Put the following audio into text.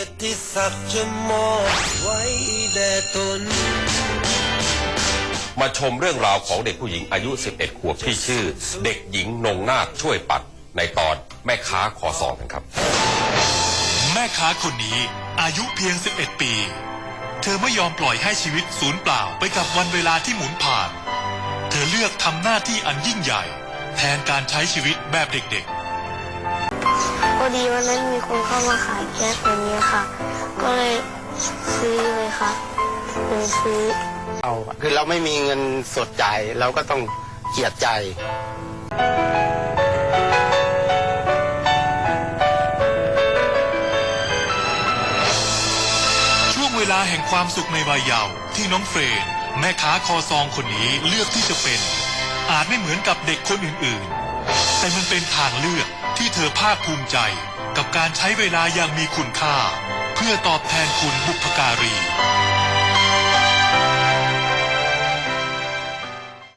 ยรติศักดิ์จะมอบไว้แด่ตน มาชมเรื่องราวของเด็กผู้หญิงอายุ 11 ขวบที่ชื่อ เด็กหญิงนงนาคช่วยปัดในตอนแม่ค้าขอซองกันครับ แม่ค้าคนนี้อายุเพียง 11 ปี เธอไม่ยอมปล่อยให้ชีวิตสูญเปล่าไปกับวันเวลาที่หมุนผ่าน เธอเลือกทำหน้าที่อันยิ่งใหญ่ แทนการใช้ชีวิตแบบเด็ก พอดีวันนั้นมีคนเข้ามาขายแก๊สตัวนี้ค่ะ ก็เลยซื้อเลยค่ะเลยซื้อเอาคือเราไม่มีเงินสดจ่ายเราก็ต้องเจียดใจๆช่วงเวลาแห่งความสุขในวัยเยาว์ที่น้องเฟรนแม่ค้าคอซองคนนี้เลือกที่จะเป็น อาจไม่เหมือนกับเด็กคนอื่นๆ แต่มันเป็นทางเลือกที่เธอภาคภูมิใจกับการใช้เวลาอย่างมีคุณค่า เพื่อตอบแทนคุณบุพการี